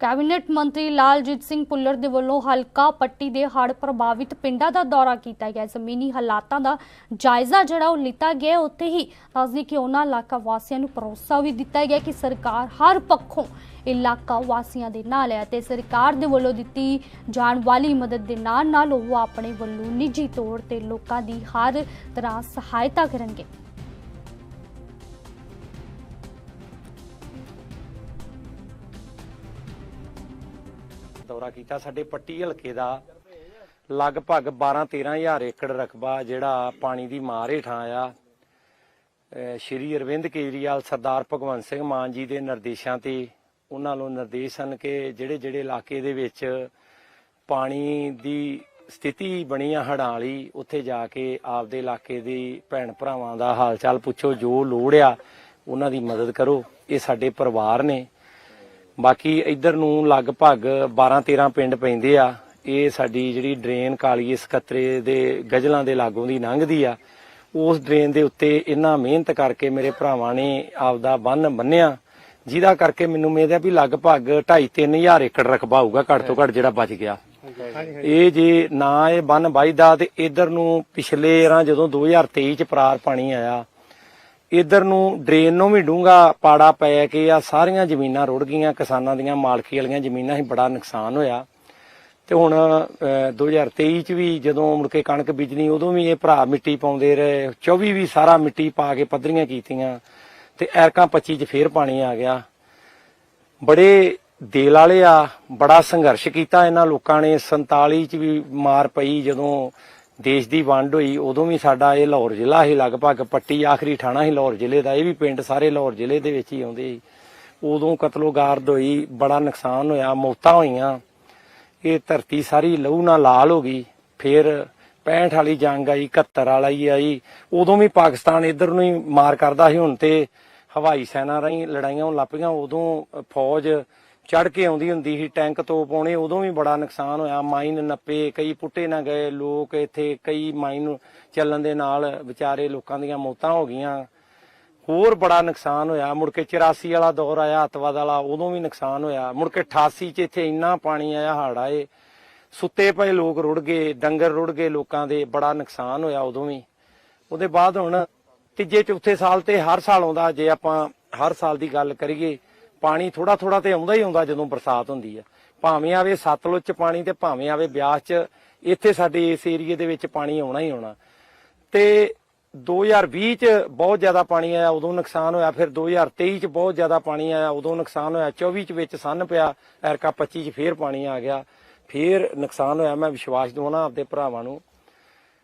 Cabinet ਮੰਤਰੀ ਲਾਲਜੀਤ ਸਿੰਘ ਭੁੱਲਰ ਦੇ ਵੱਲੋਂ ਹਲਕਾ ਪੱਟੀ ਦੇ ਹੜ੍ਹ ਪ੍ਰਭਾਵਿਤ ਪਿੰਡਾਂ ਦਾ ਦੌਰਾ ਕੀਤਾ ਗਿਆ। ਜ਼ਮੀਨੀ ਹਾਲਾਤਾਂ ਦਾ ਜਾਇਜ਼ਾ ਜਿਹੜਾ ਉਹ ਲਿੱਤਾ ਗਿਆ ਉੱਥੇ ਹੀ ਦੱਸਦੀ ਕਿ ਉਹਨਾਂ ਇਲਾਕਾ ਵਾਸੀਆਂ ਨੂੰ ਭਰੋਸਾ ਵੀ ਦਿੱਤਾ ਗਿਆ ਕਿ ਸਰਕਾਰ ਹਰ ਪੱਖੋਂ ਇਲਾਕਾ ਵਾਸੀਆਂ ਦੇ ਨਾਲ ਹੈ ਤੇ ਸਰਕਾਰ ਦੇ ਵੱਲੋਂ ਦਿੱਤੀ ਜਾਣ ਵਾਲੀ ਮਦਦ ਦੇ ਨਾਲ ਨਾਲ ਉਹ ਆਪਣੇ ਵੱਲੋਂ ਨਿੱਜੀ ਤੌਰ ਤੇ ਲੋਕਾਂ ਦੀ ਹਰ ਤਰ੍ਹਾਂ ਸਹਾਇਤਾ ਕਰਨਗੇ। ਦੌਰਾ ਕੀਤਾ। ਸਾਡੇ ਪੱਟੀ ਹਲਕੇ ਦਾ ਲਗਭਗ 12-13000 ਏਕੜ ਰਕਬਾ ਜਿਹੜਾ ਪਾਣੀ ਦੀ ਮਾਰ ਹੇਠਾਂ ਆਇਆ। ਸ਼੍ਰੀ ਅਰਵਿੰਦ ਕੇਜਰੀਵਾਲ, ਸਰਦਾਰ ਭਗਵੰਤ ਸਿੰਘ ਮਾਨ ਜੀ ਦੇ ਨਿਰਦੇਸ਼ਾਂ ਤੇ ਉਹਨਾਂ ਨੂੰ ਨਿਰਦੇਸ਼ ਹਨ ਕਿ ਜਿਹੜੇ ਜਿਹੜੇ ਇਲਾਕੇ ਦੇ ਵਿੱਚ ਪਾਣੀ ਦੀ ਸਥਿਤੀ ਬਣੀ ਆ ਹੜਾਂ ਵਾਲੀ ਉੱਥੇ ਜਾ ਕੇ ਆਪਦੇ ਇਲਾਕੇ ਦੀ ਭੈਣ ਭਰਾਵਾਂ ਦਾ ਹਾਲ ਚਾਲ ਪੁੱਛੋ, ਜੋ ਲੋੜ ਆ, ਉਹਨਾਂ ਦੀ ਮਦਦ ਕਰੋ। ਇਹ ਸਾਡੇ ਪਰਿਵਾਰ ਨੇ। ਬਾਕੀ ਇੱਧਰ ਨੂੰ ਲਗਭਗ 12-13 ਪਿੰਡ ਪੈਂਦੇ ਆ। ਇਹ ਸਾਡੀ ਜਿਹੜੀ ਡਰੇਨ ਕਾਲੀਏ ਸਕੱਤਰੇ ਦੇ ਗਜਲਾਂ ਦੇ ਲਾਗੋਂ ਦੀ ਲੰਘਦੀ ਆ। ਉਸ ਡਰੇਨ ਦੇ ਉੱਤੇ ਇੰਨਾ ਮਿਹਨਤ ਕਰਕੇ ਮੇਰੇ ਭਰਾਵਾਂ ਨੇ ਆਪਦਾ ਬੰਨ ਬੰਨਿਆ, ਜਿਹਦਾ ਕਰਕੇ ਮੈਨੂੰ ਉਮੀਦ ਹੈ ਵੀ ਲਗਭਗ 2.5-3000 ਏਕੜ ਰਕਬਾ ਹੋਊਗਾ ਘੱਟ ਤੋਂ ਘੱਟ ਜਿਹੜਾ ਬਚ ਗਿਆ। ਇਹ ਜੇ ਨਾ ਇਹ ਬੰਨ ਵੱਜਦਾ ਤੇ ਇਧਰ ਨੂੰ ਪਿਛਲੇ ਰਾਂ ਜਦੋਂ 2023 ਚ ਪਰਾਰ ਪਾਣੀ ਆਇਆ ਇਧਰ ਨੂੰ ਡਰੇਨ ਨੂੰ ਵੀ ਡੂੰਗਾ ਪਾੜਾ ਪੈ ਕੇ ਆ, ਸਾਰੀਆਂ ਜ਼ਮੀਨਾਂ ਰੁੜ ਗਈਆਂ, ਕਿਸਾਨਾਂ ਦੀਆਂ ਮਾਲਕੀ ਵਾਲੀਆਂ ਜ਼ਮੀਨਾਂ ਹੀ ਬੜਾ ਨੁਕਸਾਨ ਹੋਇਆ। ਤੇ ਹੁਣ 2023 ਚ ਵੀ ਜਦੋਂ ਮੁੜ ਕੇ ਕਣਕ ਬੀਜਣੀ, ਉਦੋਂ ਵੀ ਇਹ ਭਰਾ ਮਿੱਟੀ ਪਾਉਂਦੇ ਰਹੇ 24 ਵੀ ਸਾਰਾ ਮਿੱਟੀ ਪਾ ਕੇ ਪੱਧਰੀਆਂ ਕੀਤੀਆਂ, ਤੇ ਐਰਕਾਂ 25 ਚ ਫੇਰ ਪਾਣੀ ਆ ਗਿਆ। ਬੜੇ ਦਿਲ ਵਾਲੇ ਆ, ਬੜਾ ਸੰਘਰਸ਼ ਕੀਤਾ ਇਹਨਾਂ ਲੋਕਾਂ ਨੇ 47 ਚ ਵੀ ਮਾਰ ਪਈ ਜਦੋਂ ਦੇਸ਼ ਦੀ ਵੰਡ ਹੋਈ, ਉਦੋਂ ਵੀ ਸਾਡਾ ਇਹ ਲਾਹੌਰ ਜ਼ਿਲ੍ਹਾ ਹੀ ਲਗਭਗ ਪੱਟੀ ਆਖਰੀ ਠਾਣਾ ਹੀ ਲਾਹੌਰ ਜ਼ਿਲ੍ਹੇ ਦਾ, ਇਹ ਵੀ ਪਿੰਡ ਸਾਰੇ ਲਾਹੌਰ ਜ਼ਿਲ੍ਹੇ ਦੇ ਵਿੱਚ ਹੀ ਆਉਂਦੇ ਸੀ। ਉਦੋਂ ਕਤਲੋਗਾਰਦ ਹੋਈ, ਬੜਾ ਨੁਕਸਾਨ ਹੋਇਆ, ਮੌਤਾਂ ਹੋਈਆਂ, ਇਹ ਧਰਤੀ ਸਾਰੀ ਲਹੂ ਨਾਲ ਲਾਲ ਹੋ ਗਈ, ਫਿਰ 65 ਵਾਲੀ ਜੰਗ ਆਈ 71 ਵਾਲੀ ਆਈ, ਉਦੋਂ ਵੀ ਪਾਕਿਸਤਾਨ ਇਧਰ ਨੂੰ ਹੀ ਮਾਰ ਕਰਦਾ ਸੀ, ਹੁਣ ਤੇ ਹਵਾਈ ਸੈਨਾ ਰਾਹੀਂ ਲੜਾਈਆਂ ਹੋਣ ਲੱਗ ਉਦੋਂ ਫੌਜ ਚੜ ਕੇ ਆਉਂਦੀ ਹੁੰਦੀ ਸੀ, ਟੈਂਕ ਤੋਂ ਪਾਉਣੇ ਉਦੋਂ ਵੀ ਬੜਾ ਨੁਕਸਾਨ ਹੋਇਆ। ਮਾਈਨ ਨੱਪੇ, ਕਈ ਪੁੱਟੇ ਨਾ ਗਏ ਲੋਕ ਇੱਥੇ, ਕਈ ਮਾਈਨ ਚੱਲਣ ਦੇ ਨਾਲ ਵਿਚਾਰੇ ਲੋਕਾਂ ਦੀਆਂ ਮੌਤਾਂ ਹੋ ਗਈਆਂ। ਹੋਰ ਬੜਾ ਨੁਕਸਾਨ ਹੋਇਆ। ਮੁੜ ਕੇ 84 ਵਾਲਾ ਦੌਰ ਆਇਆ, ਅੱਤਵਾਦ ਵਾਲਾ, ਉਦੋਂ ਵੀ ਨੁਕਸਾਨ ਹੋਇਆ। ਮੁੜ ਕੇ 88 ਚ ਇੱਥੇ ਇੰਨਾ ਪਾਣੀ ਆਇਆ, ਹੜ੍ਹ ਆਏ। ਸੁੱਤੇ ਪਏ ਲੋਕ ਰੁੜ ਗਏ, ਡੰਗਰ ਰੁੜ ਗਏ ਲੋਕਾਂ ਦੇ, ਬੜਾ ਨੁਕਸਾਨ ਹੋਇਆ ਉਦੋਂ ਵੀ। ਉਹਦੇ ਬਾਅਦ ਹੁਣ ਤੀਜੇ, ਚੌਥੇ ਸਾਲ ਤੇ ਹਰ ਸਾਲ ਆਉਂਦਾ। ਜੇ ਆਪਾਂ ਹਰ ਸਾਲ ਦੀ ਗੱਲ ਕਰੀਏ ਪਾਣੀ ਥੋੜਾ ਥੋੜਾ ਤੇ ਆਉਂਦਾ ਹੀ ਆਉਂਦਾ ਜਦੋਂ ਬਰਸਾਤ ਹੁੰਦੀ ਆ। ਭਾਵੇਂ ਆਵੇ ਸਤਲੁਜ ਚ ਪਾਣੀ ਤੇ ਭਾਵੇਂ ਆਵੇ ਬਿਆਸ ਚ, ਇੱਥੇ ਸਾਡੇ ਇਸ ਏਰੀਏ ਦੇ ਵਿੱਚ ਪਾਣੀ ਆਉਣਾ ਹੀ ਆਉਣਾ। ਤੇ 2020 ਚ ਬਹੁਤ ਜ਼ਿਆਦਾ ਪਾਣੀ ਆਇਆ, ਉਦੋਂ ਨੁਕਸਾਨ ਹੋਇਆ, ਫਿਰ 2023 ਚ ਬਹੁਤ ਜ਼ਿਆਦਾ ਪਾਣੀ ਆਇਆ, ਉਦੋਂ ਨੁਕਸਾਨ ਹੋਇਆ 24 ਚ ਵਿੱਚ ਸੰਨ ਪਿਆ, ਐਰਕਾ 25 ਚ ਫੇਰ ਪਾਣੀ ਆ ਗਿਆ। ਫੇਰ ਨੁਕਸਾਨ ਹੋਇਆ, ਮੈਂ ਵਿਸ਼ਵਾਸ ਦਵਾਉਣਾ ਆਪਦੇ ਭਰਾਵਾਂ ਨੂੰ,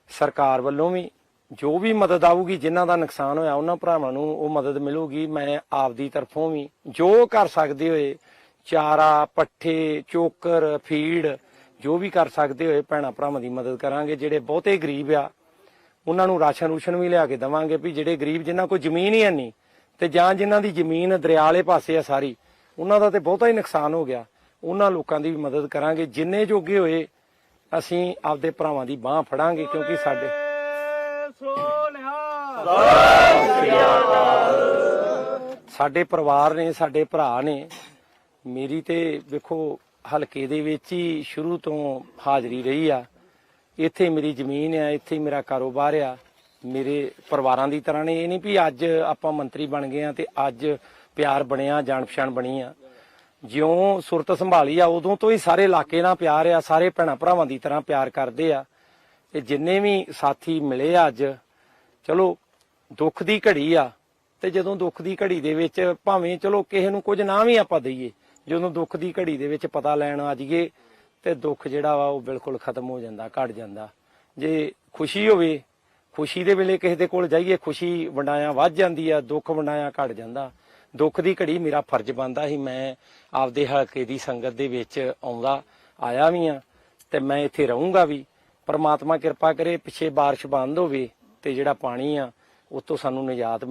ਸਰਕਾਰ ਵੱਲੋਂ ਵੀ। ਜੋ ਵੀ ਮਦਦ ਆਊਗੀ, ਜਿਨ੍ਹਾਂ ਦਾ ਨੁਕਸਾਨ ਹੋਇਆ, ਉਹਨਾਂ ਭਰਾਵਾਂ ਨੂੰ ਉਹ ਮਦਦ ਮਿਲੂਗੀ। ਮੈਂ ਆਪਦੀ ਤਰਫੋਂ ਵੀ ਜੋ ਕਰ ਸਕਦੇ ਹੋਏ, ਚਾਰਾ, ਪੱਠੇ, ਚੋਕਰ, ਫੀਡ, ਜੋ ਵੀ ਕਰ ਸਕਦੇ ਹੋਏ, ਭੈਣਾ ਭਰਾਵਾਂ ਦੀ ਮਦਦ ਕਰਾਂਗੇ। ਜਿਹੜੇ ਬਹੁਤੇ ਗਰੀਬ ਆ, ਉਹਨਾਂ ਨੂੰ ਰਾਸ਼ਨ ਰੂਸ਼ਨ ਵੀ ਲਿਆ ਕੇ ਦਵਾਂਗੇ ਵੀ ਜਿਹੜੇ ਗਰੀਬ, ਜਿਨ੍ਹਾਂ ਕੋਲ ਜ਼ਮੀਨ ਹੀ ਹੈ ਨਹੀਂ, ਤੇ ਜਾਂ ਜਿਨ੍ਹਾਂ ਦੀ ਜ਼ਮੀਨ ਦਰਿਆ ਵਾਲੇ ਪਾਸੇ ਆ ਸਾਰੀ, ਉਹਨਾਂ ਦਾ ਤੇ ਬਹੁਤਾ ਹੀ ਨੁਕਸਾਨ ਹੋ ਗਿਆ। ਉਹਨਾਂ ਲੋਕਾਂ ਦੀ ਵੀ ਮਦਦ ਕਰਾਂਗੇ। ਜਿੰਨੇ ਜੋਗੇ ਹੋਏ, ਅਸੀਂ ਆਪਦੇ ਭਰਾਵਾਂ ਦੀ ਬਾਹ ਫੜਾਂਗੇ, ਕਿਉਂਕਿ ਸਾਡੇ ਸਾਡੇ ਪਰਿਵਾਰ ਨੇ, ਸਾਡੇ ਭਰਾ ਨੇ ਮੇਰੀ ਤੇ ਵੇਖੋ ਹਲਕੇ ਦੇ ਵਿੱਚ ਹੀ ਸ਼ੁਰੂ ਤੋਂ ਹਾਜ਼ਰੀ ਰਹੀ ਆ। ਇੱਥੇ ਮੇਰੀ ਜ਼ਮੀਨ ਆ, ਇੱਥੇ ਮੇਰਾ ਕਾਰੋਬਾਰ ਆ। ਮੇਰੇ ਪਰਿਵਾਰਾਂ ਦੀ ਤਰ੍ਹਾਂ ਨੇ, ਇਹ ਨਹੀਂ ਵੀ ਅੱਜ ਆਪਾਂ ਮੰਤਰੀ ਬਣ ਗਏ ਆ ਤੇ ਅੱਜ ਪਿਆਰ ਬਣਿਆ ਜਾਣ ਪਛਾਣ ਬਣੀ ਆ। ਜਿਉਂ ਸੁਰਤ ਸੰਭਾਲੀ ਆ, ਉਦੋਂ ਤੋਂ ਹੀ ਸਾਰੇ ਇਲਾਕੇ ਨਾਲ ਪਿਆਰ ਆ, ਸਾਰੇ ਭੈਣਾਂ ਭਰਾਵਾਂ ਦੀ ਤਰ੍ਹਾਂ ਪਿਆਰ ਕਰਦੇ ਆ। ਤੇ ਜਿੰਨੇ ਵੀ ਸਾਥੀ ਮਿਲੇ ਆ ਅੱਜ, ਚਲੋ ਦੁੱਖ ਦੀ ਘੜੀ ਆ, ਤੇ ਜਦੋਂ ਦੁੱਖ ਦੀ ਘੜੀ ਦੇ ਵਿੱਚ ਭਾਵੇਂ ਚਲੋ ਕਿਸੇ ਨੂੰ ਕੁਝ ਨਾ ਵੀ ਆਪਾਂ ਦਈਏ, ਜਦੋਂ ਦੁੱਖ ਦੀ ਘੜੀ ਦੇ ਵਿੱਚ ਪਤਾ ਲੈਣ ਆ ਜਾਈਏ, ਤੇ ਦੁੱਖ ਜਿਹੜਾ ਵਾ ਉਹ ਬਿਲਕੁਲ ਖਤਮ ਹੋ ਜਾਂਦਾ, ਘਟ ਜਾਂਦਾ। ਜੇ ਖੁਸ਼ੀ ਹੋਵੇ, ਖੁਸ਼ੀ ਦੇ ਵੇਲੇ ਕਿਸੇ ਦੇ ਕੋਲ ਜਾਈਏ, ਖੁਸ਼ੀ ਵੰਡਾਇਆ ਵੱਧ ਜਾਂਦੀ ਆ, ਦੁੱਖ ਵੰਡਾਇਆ ਘਟ ਜਾਂਦਾ। ਦੁੱਖ ਦੀ ਘੜੀ ਮੇਰਾ ਫਰਜ਼ ਬਣਦਾ ਸੀ, ਮੈਂ ਆਪਦੇ ਹਲਕੇ ਦੀ ਸੰਗਤ ਦੇ ਵਿੱਚ ਆਉਂਦਾ, ਆਇਆ ਵੀ ਆ, ਤੇ ਮੈਂ ਇੱਥੇ ਰਹੂੰਗਾ ਵੀ। ਪਰਮਾਤਮਾ ਕਿਰਪਾ ਕਰੇ, ਪਿੱਛੇ ਬਾਰਿਸ਼ ਬੰਦ ਹੋਵੇ ਤੇ ਜਿਹੜਾ ਪਾਣੀ ਆ, ਉਹ ਤੋਂ ਸਾਨੂੰ ਨਿਜਾਤ